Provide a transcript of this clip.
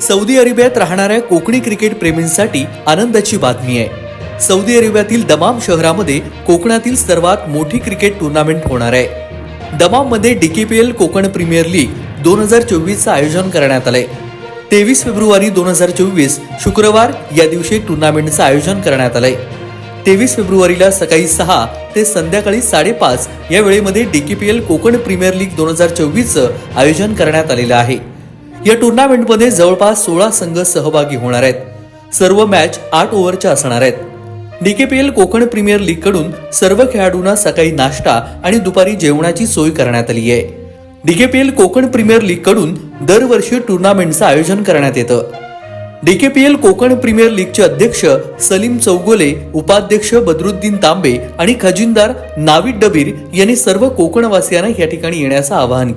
Saudi अरेबियात राहणाऱ्या Konkani cricket प्रेमींसाठी आनंदाची बातमी आहे. सौदी अरेबियातील दमाम शहरामध्ये कोकणातील सर्वात मोठी क्रिकेट टुर्नामेंट होणार आहे. दमाममध्ये डीकेपीएल कोकण प्रीमियर लीग दोन हजार चोवीसचं आयोजन करण्यात आलंय. तेवीस फेब्रुवारी दोन हजार चोवीस शुक्रवार या दिवशी टुर्नामेंटचं आयोजन करण्यात आलंय. तेवीस फेब्रुवारीला सकाळी सहा ते संध्याकाळी साडेपाच या वेळेमध्ये डीकेपीएल कोकण प्रीमियर लीग दोन हजार चोवीसचं आयोजन करण्यात आलेलं आहे. या टुर्नामेंटमध्ये जवळपास सोळा संघ सहभागी होणार आहेत. सर्व मॅच आठ ओव्हरच्या असणार आहेत. डीकेपीएल कोकण प्रीमियर लीगकडून सर्व खेळाडूंना सकाळी नाश्ता आणि दुपारी जेवणाची सोय करण्यात आली आहे. डीकेपीएल कोकण प्रीमियर लीगकडून दरवर्षी टुर्नामेंटचं आयोजन करण्यात येतं. डीकेपीएल कोकण प्रीमियर लीगचे अध्यक्ष सलीम चौगोले उपाध्यक्ष बदरुद्दीन तांबे आणि खजिनदार नाविद डबीर यांनी सर्व कोकणवासियांना या ठिकाणी येण्याचं आवाहन